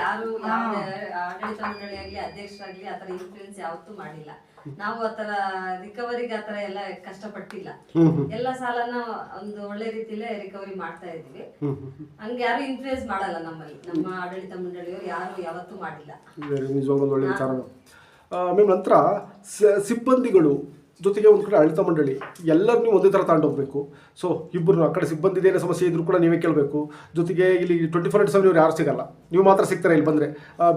ಯಾರು ಆಡಳಿತ ಮಂಡಳಿ ಆಗ್ಲಿ ಅಧ್ಯಕ್ಷರಾಗ್ಲಿ ಆತರ ಇನ್ಫ್ಲೂಯೆನ್ಸ್ ಯಾವತ್ತೂ ಮಾಡಿಲ್ಲ. ನಾವು ಆತರ ರಿಕವರಿಗೆ ಆತರ ಎಲ್ಲ ಕಷ್ಟಪಟ್ಟಿಲ್ಲ. ಎಲ್ಲ ಸಾಲನ ಒಂದು ಒಳ್ಳೆ ರೀತಿಲೇ ರಿಕವರಿ ಮಾಡ್ತಾ ಇದೀವಿ ಹಂಗೆ ಯಾರು ಇನ್ಫ್ಲೂಯೆನ್ಸ್ ಮಾಡಲ್ಲ ನಮ್ಮಲ್ಲಿ. ನಮ್ಮ ಆಡಳಿತ ಮಂಡಳಿಯವರು ಯಾರು ಯಾವತ್ತೂ ಮಾಡಿಲ್ಲ. ವೆರಿ ಒಳ್ಳೆ ವಿಚಾರ. ಮ್ಯಾಮ್ ನಂತರ ಸಿಬ್ಬಂದಿಗಳು ಜೊತೆಗೆ ಒಂದು ಕಡೆ ಆಡಳಿತ ಮಂಡಳಿ, ಎಲ್ಲರನ್ನೂ ಒಂದೇ ಥರ ತಗೊಂಡೋಗ್ಬೇಕು ಸೊ ಇಬ್ಬರು ಆ ಕಡೆ ಸಿಬ್ಬಂದಿ ಏನೋ ಸಮಸ್ಯೆ ಇದ್ರೂ ಕೂಡ ನೀವೇ ಕೇಳಬೇಕು. ಜೊತೆಗೆ ಇಲ್ಲಿ ಟ್ವೆಂಟಿ ಫೋರ್ ಇಂಟು ಸೆವೆನ್ ಇವ್ರು ಯಾರು ಸಿಗಲ್ಲ. ನೀವು ಮಾತ್ರ ಸಿಗ್ತಾರೆ ಇಲ್ಲಿ ಬಂದರೆ?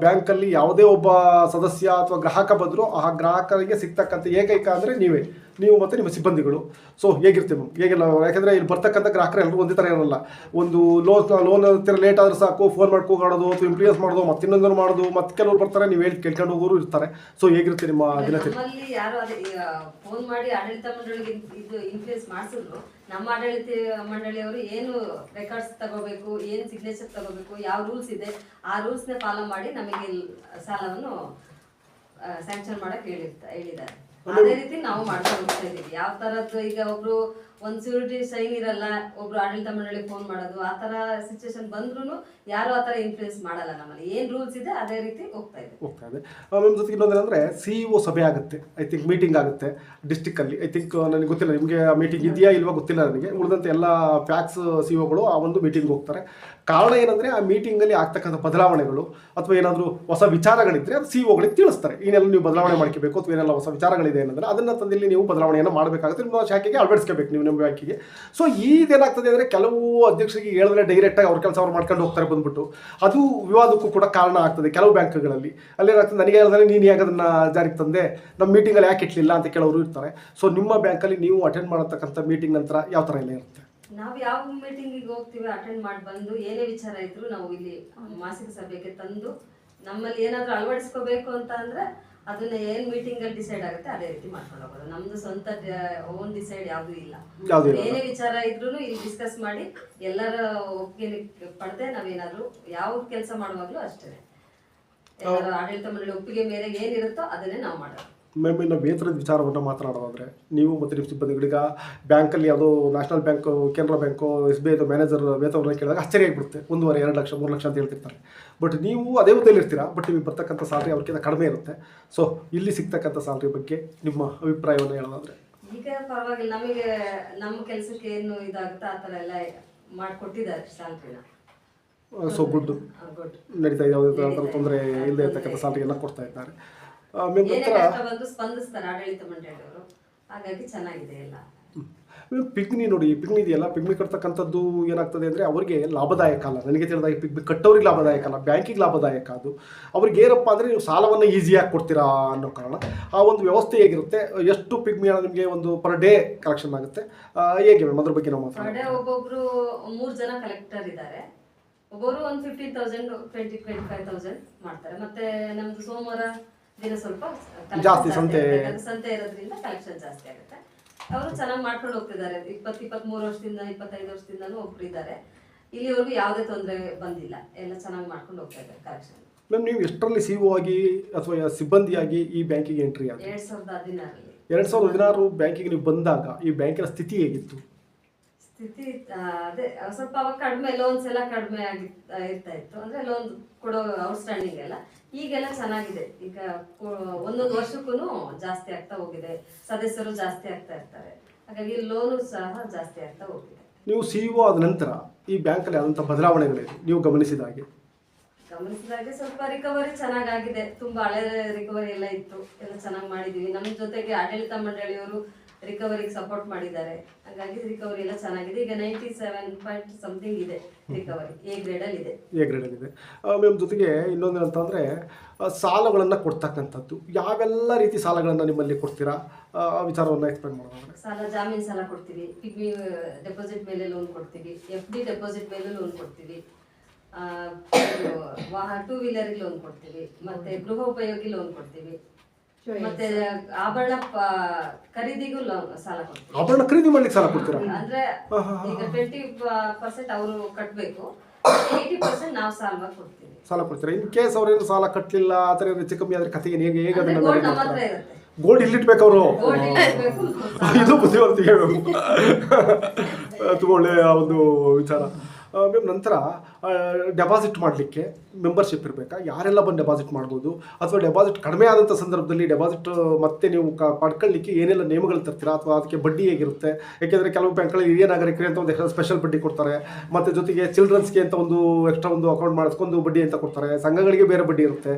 ಬ್ಯಾಂಕಲ್ಲಿ ಯಾವುದೇ ಒಬ್ಬ ಸದಸ್ಯ ಅಥವಾ ಗ್ರಾಹಕ ಬಂದರೂ, ಆ ಗ್ರಾಹಕರಿಗೆ ಸಿಗ್ತಕ್ಕಂಥ ಏಕೈಕ ಅಂದರೆ ನೀವೇ. ನೀವು ಮತ್ತು ನಿಮ್ಮ ಸಿಬ್ಬಂದಿಗಳು. ಸೊ ಹೇಗಿರ್ತೀವಿ ಮ್ಯಾಮ್ ಹೇಗೆಲ್ಲ ಯಾಕೆಂದರೆ ಇಲ್ಲಿ ಬರ್ತಕ್ಕಂಥ ಗ್ರಾಹಕರು ಎಲ್ಲರೂ ಒಂದೇ ಥರ ಇರೋಲ್ಲ. ಒಂದು ಲೋನ್ ಲೋನ್ ಹತ್ತಿರ ಲೇಟ್ ಆದ್ರೆ ಸಾಕು ಫೋನ್ ಮಾಡ್ಕೋಗಾಡೋದು ಅಥವಾ ಇಂಪ್ಲಿಯನ್ಸ್ ಮಾಡೋದು ಮತ್ತೆ ಇನ್ನೊಂದನ್ನು ಮಾಡೋದು ಮತ್ತೆ ಕೆಲವರು ಬರ್ತಾರೆ ನೀವು ಹೇಳಿ ಕೇಳ್ಕೊಂಡು ಹೋಗೋರು ಇರ್ತಾರೆ. ಸೊ ಹೇಗಿರುತ್ತೆ ನಿಮ್ಮ ದಿನಚರಿ? ಫೋನ್ ಮಾಡಿ ಆಡಳಿತ ಮಂಡಳಿಗೆ ಇದು ಇನ್ಫ್ಲೂಯೆನ್ಸ್ ಮಾಡಿಸಿದ್ರು. ನಮ್ಮ ಆಡಳಿತ ಮಂಡಳಿಯವರು ಏನು ರೆಕಾರ್ಡ್ಸ್ ತಗೋಬೇಕು ಏನು ಸಿಗ್ನೇಚರ್ ತಗೋಬೇಕು ಯಾವ ರೂಲ್ಸ್ ಇದೆ ಆ ರೂಲ್ಸ್ನ ಫಾಲೋ ಮಾಡಿ ನಮಗೆ ಸಾಲವನ್ನು ಸ್ಯಾಂಕ್ಷನ್ ಮಾಡಕ್ಕೆ ಹೇಳಿರ್ತಾರೆ ಹೇಳಿದ್ದಾರೆ. ಅದೇ ರೀತಿ ನಾವು ಮಾಡ್ತಾ ಹೋಗ್ತಾ ಇದೀವಿ ಯಾವ ತರದ್ದು ಈಗ ಒಬ್ರು ಒಂದ್ ಸೂರಿಟಿ ಸೈನ್ ಇರಲ್ಲ ಒಬ್ರು ಆಡಳಿತ ಮಂಡಳಿಗೆ ಫೋನ್ ಮಾಡೋದು ಆ ತರ ಸಿಚುವೇಶನ್ ಬಂದ್ರು ಯಾರು ಆ ಥರ ಇನ್ಫ್ಲೂಯೆನ್ಸ್ ಮಾಡಲ್ಲ ನಮ್ಮಲ್ಲಿ. ಏನ್ ರೂಲ್ಸ್ ಇದೆ ಅದೇ ರೀತಿ ಹೋಗ್ತಾ ಇದೆ. ಹೋಗ್ತಾ ಇದೆ. ಮ್ಯಾಮ್ ಜೊತೆಗೆ ಇನ್ನೊಂದೇನಂದರೆ ಸಿ ಇ ಒ ಸಭೆ ಆಗುತ್ತೆ. ಐ ಥಿಂಕ್ ಮೀಟಿಂಗ್ ಆಗುತ್ತೆ ಡಿಸ್ಟಿಕ್ಕಲ್ಲಿ ಐ ಥಿಂಕ್ ನನಗೆ ಗೊತ್ತಿಲ್ಲ ನಿಮಗೆ ಆ ಮೀಟಿಂಗ್ ಇದೆಯಾ ಇಲ್ವಾ ಗೊತ್ತಿಲ್ಲ ನನಗೆ. ಉಳಿದಂತೆ ಎಲ್ಲ ಫ್ಯಾಕ್ಸ್ ಸಿ ಒಗಳು ಆ ಒಂದು ಮೀಟಿಂಗ್ ಹೋಗ್ತಾರೆ. ಕಾರಣ ಏನಂದರೆ ಆ ಮೀಟಿಂಗಲ್ಲಿ ಆಗ್ತಕ್ಕಂಥ ಬದಲಾವಣೆಗಳು ಅಥವಾ ಏನಾದರೂ ಹೊಸ ವಿಚಾರಗಳಿದ್ರೆ ಅದು ಸಿ ಒಗಳಿಗೆ ತಿಳಿಸ್ತಾರೆ. ಏನೆಲ್ಲ ನೀವು ಬದಲಾವಣೆ ಮಾಡ್ಕೋಬೇಕು ಅಥವಾ ಏನೆಲ್ಲ ಹೊಸ ವಿಚಾರಗಳಿದೆ ಏನಂದರೆ ಅದನ್ನ ತಂದಿಲ್ಲಿ ನೀವು ಬದಲಾವಣೆಯನ್ನು ಮಾಡಬೇಕಾಗುತ್ತೆ. ನಿಮ್ಮ ಶಾಖೆಗೆ ಅಳವಡಿಸ್ಕೋಬೇಕು. ನೀವು ನಿಮ್ಮ ಬ್ಯಾಂಕಿಗೆ ಸೊ ಇದೇನಾಗ್ತದೆ ಅಂದರೆ ಕೆಲವು ಅಧ್ಯಕ್ಷರಿಗೆ ಹೇಳಿದ್ರೆ ಡೈರೆಕ್ಟಾಗಿ ಅವ್ರ ಕೆಲಸ ಅವ್ರು ಮಾಡ್ಕೊಂಡು ಹೋಗ್ತಾರೆ ಬಂದ್ಬಿಟ್ಟು. ಅದು ವಿವಾದಕ್ಕೂ ಕೂಡ ಕಾರಣ ಆಗ್ತದೆ ಕೆಲವು ಬ್ಯಾಂಕ್ಗಳಲ್ಲಿ. ಅಲ್ಲೇನಾಗ್ತದೆ, ನನಗೆ ಹೇಳಿದ್ರೆ ನೀನು ಯಾಕೆ ಅದನ್ನು ಜಾರಿಗೆ ತಂದೆ? ನಮ್ಮ ಮೀಟಿಂಗಲ್ಲಿ ಯಾಕೆ ಇಟ್ಲಿಲ್ಲ ಅಂತ ಕೆಲವರು ಇರ್ತಾರೆ. ಸೊ ನಿಮ್ಮ ಬ್ಯಾಂಕಲ್ಲಿ ನೀವು ಅಟೆಂಡ್ ಮಾಡತಕ್ಕಂಥ ಮೀಟಿಂಗ್ ನಂತರ ಯಾವ ಥರ ಎಲ್ಲ ಇರುತ್ತೆ? ನಾವು ಯಾವ ಮೀಟಿಂಗಿಗೆ ಹೋಗ್ತೀವಿ ಅಟೆಂಡ್ ಮಾಡಿ ಬಂದು ಏನೇ ವಿಚಾರ ಇದ್ರು ನಾವು ಇಲ್ಲಿ ಮಾಸಿಕ ಸಭೆಗೆ ತಂದು ನಮ್ಮಲ್ಲಿ ಏನಾದರೂ ಅಳವಡಿಸ್ಕೋಬೇಕು ಅಂತ ಅಂದ್ರೆ ಅದನ್ನ ಏನ್ ಮೀಟಿಂಗ್ ಅಲ್ಲಿ ಡಿಸೈಡ್ ಆಗುತ್ತೆ ಅದೇ ರೀತಿ ಮಾಡ್ಕೊಂಡು ಹೋಗೋದು. ನಮ್ದು ಸ್ವಂತ ಓನ್ ಡಿಸೈಡ್ ಯಾವ್ದು ಇಲ್ಲ. ಏನೇ ವಿಚಾರ ಇದ್ರು ಇಲ್ಲಿ ಡಿಸ್ಕಸ್ ಮಾಡಿ ಎಲ್ಲರ ಒಪ್ಪಿಗೆ ಪಡೆದೆ ನಾವೇನಾದ್ರೂ ಯಾವ ಕೆಲಸ ಮಾಡುವಾಗ್ಲೂ ಅಷ್ಟೇ ಎಲ್ಲರ ಆಡಳಿತ ಮಂಡಳಿ ಒಪ್ಪಿಗೆ ಮೇರೆಗೆ ಏನಿರುತ್ತೋ ಅದನ್ನೇ ನಾವು ಮಾಡೋದು. ಮ್ಯಾಮ್ ನಾವು ವೇತನದ ವಿಚಾರವನ್ನು ಮಾತನಾಡೋದಾದರೆ ನೀವು ಮತ್ತು ನಿಮ್ಮ ಸಿಬ್ಬಂದಿಗಳೀಗ ಬ್ಯಾಂಕಲ್ಲಿ ಯಾವುದೋ national bank Canara bank S B ಐದು ಮ್ಯಾನೇಜರ್ ವೇತನವನ್ನು ಕೇಳಿದಾಗ ಆಶ್ಚರ್ಯ ಆಗಿಬಿಡುತ್ತೆ. ಒಂದೂವರೆ ಎರಡು ಲಕ್ಷ ಮೂರು ಲಕ್ಷ ಅಂತ ಹೇಳ್ತಿರ್ತಾರೆ. ಬಟ್ ನೀವು ಅದೇ ಹುದ್ದೆಯಲ್ಲಿ ಇರ್ತೀರಾ? ಬಟ್ ನಿಮಗೆ ಬರ್ತಕ್ಕಂಥ ಸ್ಯಾಲ್ರಿ ಅವ್ರಿಗಿಂತ ಕಡಿಮೆ ಇರುತ್ತೆ. ಸೊ ಇಲ್ಲಿ ಸಿಗ್ತಕ್ಕಂಥ ಸ್ಯಾಲ್ರಿ ಬಗ್ಗೆ ನಿಮ್ಮ ಅಭಿಪ್ರಾಯವನ್ನು ಹೇಳೋದಾದರೆ. ಈಗ ಪರವಾಗಿಲ್ಲ. ನಮಗೆ ನಮ್ಮ ಕೆಲಸಕ್ಕೆ ಏನು ಇದಾಗುತ್ತೆ ಆ ಥರ ಎಲ್ಲ ಮಾಡಿಕೊಟ್ಟಿದ್ದಾರೆ ಸ್ಯಾಲ್ರಿನ ಸೊ ಗುಡ್ ನಡೀತಾ ಇದೆ. ಯಾವುದೇ ತೊಂದರೆ ಇಲ್ಲದೆ ಇರ್ತಕ್ಕಂಥ ಎಲ್ಲ ಕೊಡ್ತಾ ಇದ್ದಾರೆ. ಸ್ಪಂದಿಸ್ತಾರೆ ಆಡಳಿತ ಮಂಡಳಿಯವರು. ಹಾಗಾಗಿ ಚೆನ್ನಾಗಿದೆ ಎಲ್ಲ. ಪಿಗ್ನಿ ನೋಡಿ ಪಿಗ್ನಿ ಇದೆಯಲ್ಲ ಪಿಗ್ನಿ ಕಟ್ತಕ್ಕಂಥದ್ದು ಏನಾಗ್ತದೆ ಅಂದರೆ ಅವರಿಗೆ ಲಾಭದಾಯಕ ಅಲ್ಲ. ನನಗೆ ತಿಳಿದಾಗ ಪಿಗ್ನಿ ಕಟ್ಟೋರಿಗೆ ಲಾಭದಾಯಕ ಅಲ್ಲ ಬ್ಯಾಂಕಿಗೆ ಲಾಭದಾಯಕ ಅದು. ಅವ್ರಿಗೆ ಏನಪ್ಪ ಅಂದರೆ ನೀವು ಸಾಲವನ್ನು ಈಸಿಯಾಗಿ ಕೊಡ್ತೀರಾ ಅನ್ನೋ ಕಾರಣ ಆ ಒಂದು ವ್ಯವಸ್ಥೆ ಹೇಗಿರುತ್ತೆ? ಎಷ್ಟು ಪಿಗ್ಮಿ ನಿಮಗೆ ಒಂದು ಪರ್ ಡೇ ಕಲೆಕ್ಷನ್ ಆಗುತ್ತೆ? ಹೇಗೆ ಮ್ಯಾಮ್ ಅದ್ರ ಬಗ್ಗೆ ನಾವು ಮಾತಾಡೋಣ. ಒಬ್ಬೊಬ್ರು ಮೂರು ಜನ ಕಲೆಕ್ಟರ್ ಇದ್ದಾರೆ. ಒಬ್ಬರು ಒಂದು fifteen thousand twenty twenty five thousand ಮಾಡ್ತಾರೆ. ಮತ್ತೆ ನಮ್ದು ಸೋಮವಾರ ದಿನ ಸ್ವಲ್ಪ ಜಾಸ್ತಿ ಸಂತೆ. ಸಂತೆ ಇರೋದ್ರಿಂದ ಕಲೆಕ್ಷನ್ ಜಾಸ್ತಿ ಆಗುತ್ತೆ. ಅವರು ಚೆನ್ನಾಗಿ ಮಾಡ್ಕೊಂಡು ಹೋಗ್ತಿದ್ದಾರೆ. ಇಪ್ಪತ್ ಇಪ್ಪತ್ಮೂರು ವರ್ಷದಿಂದ ಇಪ್ಪತ್ತೈದು ವರ್ಷದಿಂದನೂ ಒಬ್ರು ಇದ್ದಾರೆ. ಇಲ್ಲಿವರೆಗೂ ಯಾವುದೇ ತೊಂದರೆ ಬಂದಿಲ್ಲ. ಎಲ್ಲ ಚೆನ್ನಾಗಿ ಮಾಡ್ಕೊಂಡು ಹೋಗ್ತಾ ಇದ್ದಾರೆ ಕಲೆಕ್ಷನ್ ಮ್ಯಾಮ್ ನೀವು ಎಷ್ಟರಲ್ಲಿ ಸಿ ಆಗಿ ಅಥವಾ ಸಿಬ್ಬಂದಿಯಾಗಿ ಈ ಬ್ಯಾಂಕಿಗೆ ಎಂಟ್ರಿ ಆಗಿ ಎರಡ್ ಸಾವಿರದ ಹದಿನಾರರಲ್ಲಿ ಎರಡು ಸಾವಿರದ ಹದಿನಾರು ಬ್ಯಾಂಕಿಗೆ ನೀವು ಬಂದಾಗ ಈ ಬ್ಯಾಂಕಿನ ಸ್ಥಿತಿ ಹೇಗಿತ್ತು? ಸ್ಥಿತಿ ಅದೇ ಸ್ವಲ್ಪ ಅವಾಗ ಕಡಿಮೆ ಲೋನ್ಸ್ ಎಲ್ಲ ಕಡಿಮೆ ಆಗಿ ಇರ್ತಾ ಇತ್ತು. ಅಂದ್ರೆ ಲೋನ್ ಕೊಡೋ ಔಟ್ಸ್ಟ್ಯಾಂಡಿಂಗ್ ಎಲ್ಲ. ಈಗೆಲ್ಲ ಚೆನ್ನಾಗಿದೆ. ಈಗ ಒಂದೊಂದು ವರ್ಷಕ್ಕೂ ಜಾಸ್ತಿ ಆಗ್ತಾ ಹೋಗಿದೆ. ಸದಸ್ಯರು ಜಾಸ್ತಿ ಆಗ್ತಾ ಇರ್ತಾರೆ. ಹಾಗಾಗಿ ಲೋನು ಸಹ ಜಾಸ್ತಿ ಆಗ್ತಾ ಹೋಗಿದೆ. ನೀವು ಸಿ ಆದ ನಂತರ ಈ ಬ್ಯಾಂಕಲ್ಲಿ ಆದಂಥ ಬದಲಾವಣೆಗಳಿದೆ ನೀವು ಗಮನಿಸಿದ ಹಾಗೆ. ಗಮನಿಸಿದಾಗೆ ಸ್ವಲ್ಪ ರಿಕವರಿ ಚೆನ್ನಾಗಾಗಿದೆ. ತುಂಬಾ ಹಳೆ ರಿಕವರಿ ಎಲ್ಲ ಇತ್ತು. ಎಲ್ಲ ಚೆನ್ನಾಗಿ ಮಾಡಿದೀವಿ. ನಮ್ಮ ಜೊತೆಗೆ ಆಡಳಿತ ಮಂಡಳಿಯವರು ರಿಕವರಿಗೆ ಸಪೋರ್ಟ್ ಮಾಡಿದ್ದಾರೆ. ಹಾಗಾಗಿ ರಿಕವರಿ ಎಲ್ಲ ಚೆನ್ನಾಗಿದೆ. ಈಗ ನೈಂಟಿ ಸೆವೆನ್ ಪಾಯಿಂಟ್ ಸಮಥಿಂಗ್ ಇದೆ. ರಿಕವರಿ ಎ ಗ್ರೇಡಲ್ಲಿ ಇದೆ. ಎ ಗ್ರೇಡಲ್ಲಿದೆ ಮ್ಯಾಮ್ ಜೊತೆಗೆ ಇನ್ನೊಂದು ಅಂತಂದರೆ ಸಾಲಗಳನ್ನು ಕೊಡ್ತಕ್ಕಂಥದ್ದು. ಯಾವೆಲ್ಲ ರೀತಿ ಸಾಲಗಳನ್ನು ನಿಮ್ಮಲ್ಲಿ ಕೊಡ್ತೀರಾ? ಆ ವಿಚಾರವನ್ನು ಎಕ್ಸ್ಪ್ಲೇನ್ ಮಾಡೋದಾದ್ರೆ ಸಾಲ ಜಾಮೀನು ಸಾಲ ಕೊಡ್ತೀವಿ. ಪಿಗ್ಮಿ ಡೆಪಾಸಿಟ್ ಮೇಲೆ ಲೋನ್ ಕೊಡ್ತೀವಿ. ಎಫ್ ಡಿ ಡೆಪಾಸಿಟ್ ಮೇಲೆ ಲೋನ್ ಕೊಡ್ತೀವಿ. ಟೂ ವೀಲರ್ಗೆ ಲೋನ್ ಕೊಡ್ತೀವಿ. ಮತ್ತೆ ಗೃಹೋಪಯೋಗಿ ಲೋನ್ ಕೊಡ್ತೀವಿ. ಮತ್ತೆ ಆಭರಣ ಖರೀದಿಗೂ ಸಾಲ ಕೊಡ್ತೀವಿ. ಆಭರಣ ಖರೀದಿ ಮಾಡ್ಲಿಕ್ಕೆ ಸಾಲ ಕೊಡ್ತೀರಾ? ಅಂದ್ರೆ ಈಗ ಟ್ವೆಂಟಿ ಪರ್ಸೆಂಟ್ ಅವರು ಕಟ್ಟಬೇಕು ಏಯ್ಟಿ ಪರ್ಸೆಂಟ್ ನಾವು ಸಾಲ ಕೊಡ್ತೀವಿ. ಸಾಲ ಕೊಡ್ತೀರಾ? ಇನ್ ಕೇಸ್ ಅವ್ರೇನು ಸಾಲ ಕಟ್ಟಲಿಲ್ಲ ಆ ಥರ ಹೆಚ್ಚು ಕಮ್ಮಿ ಆದ್ರೆ ಕಥೆಗೆ ಹೇಗೆ ಹೇಗೆ ಅದನ್ನು ಗೋಲ್ಡ್ ಗೋಲ್ಡ್ ಇಲ್ಲಿಟ್ಬೇಕು ಅವರು. ಇಟ್ಬೇಕು ಇದು ಬುದ್ಧಿವಂತಿಕೆ ತುಂಬ ಒಳ್ಳೆಯ ಒಂದು ವಿಚಾರ. ಮ್ಯಾಮ್ ನಂತರ ಡೆಪಾಸಿಟ್ ಮಾಡಲಿಕ್ಕೆ ಮೆಂಬರ್ಶಿಪ್ ಇರಬೇಕಾ? ಯಾರೆಲ್ಲ ಬಂದು ಡೆಪಾಸಿಟ್ ಮಾಡ್ಬೋದು? ಅಥವಾ ಡೆಪಾಸಿಟ್ ಕಡಿಮೆ ಆದಂಥ ಸಂದರ್ಭದಲ್ಲಿ ಡೆಪಾಸಿಟ್ ಮತ್ತೆ ನೀವು ಕ, ಪಡ್ಕೊಳ್ಳಿಕ್ಕೆ ಏನೆಲ್ಲ ನಿಯಮಗಳು ತರ್ತೀರಾ? ಅಥವಾ ಅದಕ್ಕೆ ಬಡ್ಡಿ ಹೇಗಿರುತ್ತೆ? ಯಾಕೆಂದರೆ ಕೆಲವು ಬ್ಯಾಂಕ್ಗಳಲ್ಲಿ ಹಿರಿಯ ನಾಗರಿಕರಿಗೆ ಅಂತ ಒಂದು ಸ್ಪೆಷಲ್ ಬಡ್ಡಿ ಕೊಡ್ತಾರೆ. ಮತ್ತು ಜೊತೆಗೆ ಚಿಲ್ಡ್ರನ್ಸ್ಗೆ ಅಂತ ಒಂದು ಎಕ್ಸ್ಟ್ರಾ ಒಂದು ಅಕೌಂಟ್ ಮಾಡಿಸ್ಕೊಂಡು ಬಡ್ಡಿ ಅಂತ ಕೊಡ್ತಾರೆ. ಸಂಘಗಳಿಗೆ ಬೇರೆ ಬಡ್ಡಿ ಇರುತ್ತೆ.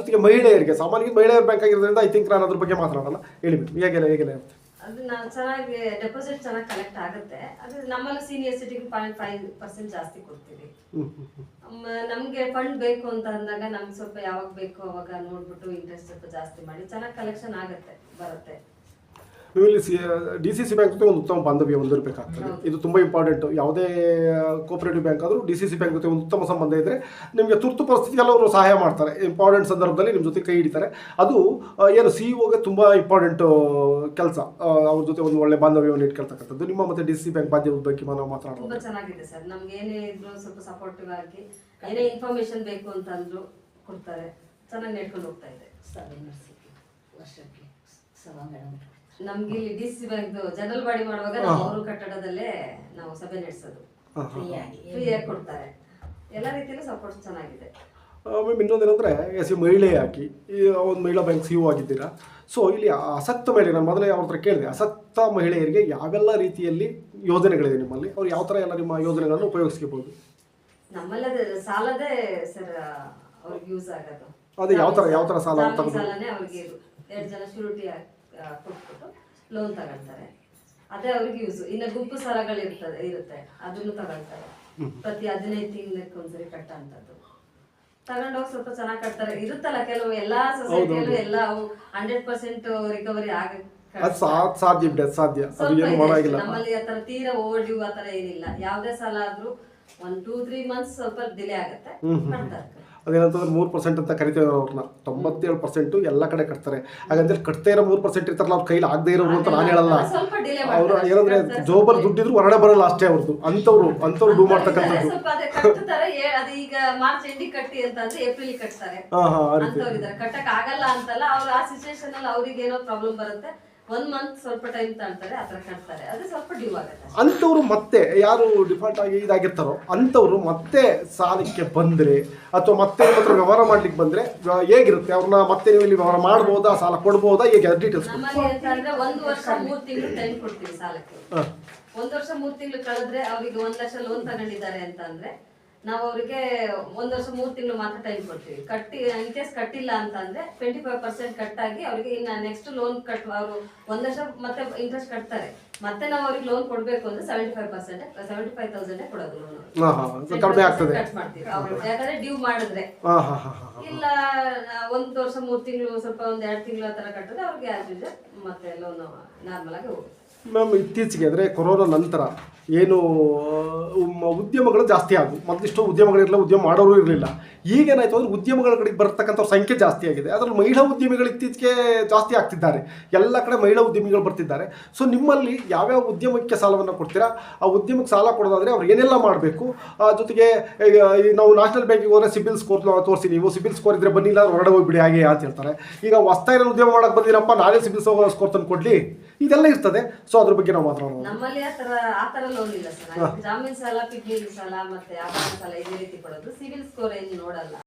ಜೊತೆಗೆ ಮಹಿಳೆಯರಿಗೆ ಸಾಮಾನ್ಯ ಮಹಿಳೆಯರ ಬ್ಯಾಂಕ್ ಆಗಿರೋದ್ರಿಂದ ಐ ಥಿಂಕ್ ನಾನು ಅದ್ರ ಬಗ್ಗೆ ಮಾತನಾಡೋಣ ಹೇಳಿ ಮೇಡಮ್ ಹೇಗೆಲ್ಲ ಹೇಗೆಲ್ಲ ಇರುತ್ತೆ? ಅದು ಚೆನ್ನಾಗಿ ಡೆಪಾಸಿಟ್ ಚೆನ್ನಾಗಿ ಕಲೆಕ್ಟ್ ಆಗುತ್ತೆ. ಅದು ನಮ್ಮಲ್ಲಿ ಸೀನಿಯರ್ ಸಿಟಿಗೆ ಪಾಯಿಂಟ್ ಫೈವ್ ಪರ್ಸೆಂಟ್ ಜಾಸ್ತಿ ಕೊಡ್ತೀವಿ. ನಮ್ಗೆ ಫಂಡ್ ಬೇಕು ಅಂತ ಅಂದಾಗ ನಮ್ಗೆ ಸ್ವಲ್ಪ ಯಾವಾಗ ಬೇಕು ಅವಾಗ ನೋಡ್ಬಿಟ್ಟು ಇಂಟ್ರೆಸ್ಟ್ ಸ್ವಲ್ಪ ಜಾಸ್ತಿ ಮಾಡಿ ಚೆನ್ನಾಗಿ ಕಲೆಕ್ಷನ್ ಆಗುತ್ತೆ ಬರುತ್ತೆ. ನೀವು ಇಲ್ಲಿ C D C C bank ಜೊತೆ ಒಂದು ಉತ್ತಮ ಬಾಂಧವ್ಯ ಹೊಂದಿರಬೇಕಾಗ್ತದೆ. ಇದು ತುಂಬ ಇಂಪಾರ್ಟೆಂಟ್ ಯಾವುದೇ ಕೋಪರೇಟಿವ್ ಬ್ಯಾಂಕ್ ಆದರೂ ಡಿ ಸಿ ಸಿ ಬ್ಯಾಂಕ್ ಜೊತೆ ಒಂದು ಉತ್ತಮ ಸಂಬಂಧ ಇದ್ದರೆ ನಿಮಗೆ ತುರ್ತು ಪರಿಸ್ಥಿತಿಗೆಲ್ಲ ಅವರು ಸಹಾಯ ಮಾಡ್ತಾರೆ. ಇಂಪಾರ್ಟೆಂಟ್ ಸಂದರ್ಭದಲ್ಲಿ ನಿಮ್ಮ ಜೊತೆ ಕೈ ಹಿಡಿತಾರೆ. ಅದು ಏನು ಸಿ ಇಒಗೆ ತುಂಬ ಇಂಪಾರ್ಟೆಂಟ್ ಕೆಲಸ. ಅವ್ರ ಜೊತೆ ಒಂದು ಒಳ್ಳೆ ಬಾಂಧವ್ಯವನ್ನು ಇಟ್ಕೊಳ್ತಕ್ಕಂಥದ್ದು. ನಿಮ್ಮ ಮತ್ತೆ ಡಿ ಸಿ ಬ್ಯಾಂಕ್ ಬಾಂಧವ್ಯದ ಬಗ್ಗೆ ನಾವು ಮಾತನಾಡೋದು ತುಂಬಾ ಚೆನ್ನಾಗಿದೆ ಸರ್. ನಮ್ಗೆ ಏನೇ ಇದ್ರು ಸ್ವಲ್ಪ ಸಪೋರ್ಟಿವ್ ಆಗಿ ಏನೇ ಇನ್ಫಾರ್ಮೇಶನ್ ಬೇಕು ಅಂತಂದ್ರು ಕೊಡ್ತಾರೆ. ಚೆನ್ನಾಗಿ ನಡ್ಕೊಂಡು ಹೋಗ್ತಾ ಇದೆ. ಸರ್ ವರ್ಷಕ್ಕೆ ಸಲ ಮೇಡಮ್ ನಮ್ಗೆ ಇಲ್ಲಿ D C bank general body ಮಾಡುವಾಗ ನಾವು ಅವರು ಕಟ್ಟಡದಲ್ಲೇ ನಾವು ಸಭೆ ನಡೆಸೋದು. ಫ್ರೀಯಾಗಿ. ಕೊಡ್ತಾರೆ. ಎಲ್ಲ ರೀತಿಯಲ್ಲೂ ಸಪೋರ್ಟ್ ಚೆನ್ನಾಗಿದೆ. ಮ್ಯಾಮ್ ಇನ್ನೊಂದೇನೆಂದರೆ ಎಸ್ ಎ ಮಹಿಳೆಯಾಗಿ ಈ ಒಂದು ಮಹಿಳಾ ಬ್ಯಾಂಕ್ ಸಿ ಆಗಿದ್ದೀರಾ ಸೊ ಇಲ್ಲಿ ಆಸಕ್ತ ಮಹಿಳೆ ನಾನು ಮೊದಲೇ ಅವ್ರ ಹತ್ರ ಕೇಳಿದೆ ಆಸಕ್ತ ಮಹಿಳೆಯರಿಗೆ ಯಾವೆಲ್ಲ ರೀತಿಯಲ್ಲಿ ಯೋಜನೆಗಳಿದೆ ನಿಮ್ಮಲ್ಲಿ? ಅವ್ರು ಯಾವ ಥರ ಎಲ್ಲ ನಿಮ್ಮ ಯೋಜನೆಗಳನ್ನು ಉಪಯೋಗಿಸ್ಕೋಬೋದು ನಮ್ಮಲ್ಲದೆ ಸಾಲದೇ ಸರ್ ಅವ್ರಿಗೆ ಯೂಸ್ ಆಗೋದು. ಅದೇ ಯಾವ ಥರ ಯಾವ ಥರ ಸಾಲ ಸಾಲನೇ ಅವ್ರಿಗೆ ಎರಡು ಜನ ಶೂರಿಟಿ ಕೊಟ್ಬಿಟ್ಟು ಲೋನ್ ತಗೊಳ್ತಾರೆ. ಅದೇ ಅವ್ರಿಗೆ ಯೂಸ್ ಇನ್ನು ಗುಂಪು ಸಾಲಗಳು ಇರ್ತದೆ ಇರುತ್ತೆ. ಅದನ್ನು ತಗೊಳ್ತಾರೆ. ಪ್ರತಿ ಹದಿನೈದು ತಿಂಗಳಕ್ಕೆ ಒಂದ್ಸರಿ ಕಟ್ಟಂತದ್ದು ತಗೊಂಡೋಗಿ ಸ್ವಲ್ಪ ಚೆನ್ನಾಗಿ ಕಟ್ತಾರೆ. ಇರುತ್ತಲ್ಲ ಕೆಲವು ಎಲ್ಲಾ ಸೊಸೈಟಿಯಲ್ಲೂ ಎಲ್ಲ ಅವು ಹಂಡ್ರೆಡ್ ಪರ್ಸೆಂಟ್ ರಿಕವರಿ ಆಗ ಸಾಧ್ಯ ಬಿಡಿ ಸಾಧ್ಯ. ನಮ್ಮಲ್ಲಿ ಆತರ ತೀರಾ ಓವರ್ ಡ್ಯೂ ಆತರ ಏನಿಲ್ಲ. ಯಾವ್ದೇ ಸಾಲ ಆದ್ರೂ ಒಂದ್ ಟೂ ತ್ರೀ ಮಂತ್ಸ್ ಸ್ವಲ್ಪ ಡಿಲೇ ಆಗುತ್ತೆ. ಕಟ್ತಾರೆ. ಅದೇನಂತಂದ್ರೆ ಮೂರು ಪರ್ಸೆಂಟ್ ಅಂತ ಕರಿತೇವೆ ನಾವು ಅವ್ರನ್ನ ತೊಂಬತ್ತೇಳು ಪರ್ಸೆಂಟು ಎಲ್ಲ ಕಡೆ ಕಟ್ತಾರೆ. ಹಾಗಂದ್ರೆ ಕಟ್ತಾ ಇರೋ ಮೂರು ಪರ್ಸೆಂಟ್ ಇರ್ತಾರಲ್ಲ ಅವ್ರ ಕೈಲಿ ಆಗದೆ ಇರೋರು ಅಂತ ನಾನು ಹೇಳಲ್ಲ. ಅವರು ಏನಂದ್ರೆ ಜೋಬರ್ ದುಡ್ಡಿದ್ರು ಹೊರಗಡೆ ಬರಲ್ಲ ಅಷ್ಟೇ ಅವ್ರದ್ದು ಅಂಥವ್ರು ಅಂಥವ್ರು ಡೂ ಮಾಡ್ತಕ್ಕಂಥದ್ದು. ಹಾಂ ಹಾಂ ಆ ರೀತಿ. ಒಂದ್ ಮಂತ್ ಸ್ವಲ್ಪ ಟೈಮ್ ತಗೊಳ್ತಾರೆ ಆತರ ಕಟ್ತಾರೆ. ಅದು ಸ್ವಲ್ಪ ಡ್ಯೂ ಆಗುತ್ತೆ ಅಂಥವ್ರು ಮತ್ತೆ ಯಾರು ಡಿಫಾಲ್ಟ್ ಆಗಿ ಇದಾಗಿರ್ತಾರೋ ಅಂಥವ್ರು ಮತ್ತೆ ಸಾಲಕ್ಕೆ ಬಂದರೆ ಅಥವಾ ಮತ್ತೆ ನಿಮ್ಮ ಹತ್ರ ವ್ಯವಹಾರ ಮಾಡ್ಲಿಕ್ಕೆ ಬಂದರೆ ಹೇಗಿರುತ್ತೆ? ಅವ್ರನ್ನ ಮತ್ತೆ ನೀವು ಇಲ್ಲಿ ವ್ಯವಹಾರ ಮಾಡ್ಬೋದಾ? ಸಾಲ ಕೊಡ್ಬೋದಾ? ಹೇಗೆ? ಡೀಟೇಲ್ಸ್ ನಮ್ಮಲ್ಲಿ ಒಂದು ವರ್ಷ ಮೂರು ತಿಂಗಳು ಟೈಮ್ ಕೊಡ್ತೀವಿ ಸಾಲಕ್ಕೆ. ಹಾಂ. ವರ್ಷ ಮೂರ್ ತಿಂಗಳು ಕಳೆದ್ರೆ ಅವ್ರಿಗೆ ಒಂದ್ ಲಕ್ಷ ಲೋನ್ ತಗೊಂಡಿದ್ದಾರೆ ಅಂತ ಅಂದ್ರೆ ನಾವು ಅವರಿಗೆ ಒಂದ್ ವರ್ಷ ಮೂರ್ ತಿಂಗಳು ಮಾತ್ರ ಟೈಮ್ ಕೊಡ್ತೀವಿ. ಕಟ್ಟಿ ಇನ್ ಕೇಸ್ ಕಟ್ಟಿಲ್ಲ ಅಂತಂದ್ರೆ ಟ್ವೆಂಟಿ ಫೈವ್ ಪರ್ಸೆಂಟ್ ಕಟ್ಟಾಗಿ ಅವ್ರಿಗೆ ಇನ್ನ ನೆಕ್ಸ್ಟ್ ಲೋನ್ ಕಟ್ ಅವರು ಒಂದ್ ವರ್ಷ ಮತ್ತೆ ಇಂಟ್ರೆಸ್ಟ್ ಕಟ್ತಾರೆ. ಮತ್ತೆ ನಾವು ಅವ್ರಿಗೆ ಲೋನ್ ಕೊಡ್ಬೇಕು ಅಂದ್ರೆ seventy five percent seventy five thousand ಕೊಡೋದು ಲೋನ್ ಕಡಿಮೆ ಆಗ್ತದೆ. ಕಟ್ ಮಾಡ್ತೀವಿ. ಯಾಕಂದ್ರೆ ಡ್ಯೂ ಮಾಡಿದ್ರೆ. ಇಲ್ಲ ಒಂದು ವರ್ಷ ಮೂರ್ ತಿಂಗಳು ಸ್ವಲ್ಪ ಒಂದ್ ಎರಡ್ ತಿಂಗಳು ಆ ತರ ಕಟ್ಟಿದ್ರೆ ಅವ್ರಿಗೆ ಆಸ್ ಮತ್ತೆ ಲೋನ್ ನಾರ್ಮಲ್ ಆಗಿ ಹೋಗುತ್ತೆ. ಮ್ಯಾಮ್ ಇತ್ತೀಚೆಗೆ ಅಂದ್ರೆ ಕೊರೋನಾ ನಂತರ ಏನು ಉದ್ಯಮಗಳು ಜಾಸ್ತಿ ಆದವು. ಮೊದಲಿಷ್ಟು ಉದ್ಯಮಗಳಿರಲಿಲ್ಲ ಉದ್ಯಮ ಮಾಡೋರು ಇರಲಿಲ್ಲ. ಈಗೇನಾಯಿತು ಅಂದರೆ ಉದ್ಯಮಗಳ ಕಡೆಗೆ ಬರ್ತಕ್ಕಂಥ ಸಂಖ್ಯೆ ಜಾಸ್ತಿ ಆಗಿದೆ. ಅದರಲ್ಲಿ ಮಹಿಳಾ ಉದ್ಯಮಿಗಳು ಇತ್ತೀಚೆಗೆ ಜಾಸ್ತಿ ಆಗ್ತಿದ್ದಾರೆ. ಎಲ್ಲ ಕಡೆ ಮಹಿಳಾ ಉದ್ಯಮಿಗಳು ಬರ್ತಿದ್ದಾರೆ. ಸೊ ನಿಮ್ಮಲ್ಲಿ ಯಾವ್ಯಾವ ಉದ್ಯಮಕ್ಕೆ ಸಾಲವನ್ನು ಕೊಡ್ತೀರಾ? ಆ ಉದ್ಯಮಕ್ಕೆ ಸಾಲ ಕೊಡೋದಾದರೆ ಅವ್ರು ಏನೆಲ್ಲ ಮಾಡಬೇಕು? ಜೊತೆಗೆ ನಾವು ನ್ಯಾಷನಲ್ ಬ್ಯಾಂಕಿಗೆ ಹೋದರೆ ಸಿಬಿಲ್ ಸ್ಕೋರ್ ತೋರಿಸಿ ನೀವು. ಸಿಬಿಲ್ ಸ್ಕೋರ್ ಇದ್ದರೆ ಬನ್ನಿಲ್ಲ ಹೊರಡ ಹೋಗ್ಬಿಡಿ, ಹಾಗೆ ಅಂತ ಹೇಳ್ತಾರೆ. ಈಗ ಹೊಸ್ತಾಗಿ ನಾನು ಉದ್ಯಮ ಮಾಡಕ್ಕೆ ಬಂದಿರಪ್ಪ ನಾಳೆ ಸಿಬಿಲ್ ಸ್ಕೋರ್ ತಂದು ಕೊಡಲಿ ಇದೆಲ್ಲ ಇರ್ತದೆ. ಸೊ ಅದ್ರ ಬಗ್ಗೆ ನಾವು ಮಾತನಾಡೋಣ. ಇಲ್ಲ ಸರ್. ಜಾಮೀನ್ ಸಾಲ ಪಿಗ್ನಿ ಸಾಲ ಮತ್ತೆ ಆಭರಣ ಸಾಲ ಇದೇ ರೀತಿ ಕೊಡೋದು. ಸಿವಿಲ್ ಸ್ಕೋರ್ ಏನು ನೋಡಲ್ಲ.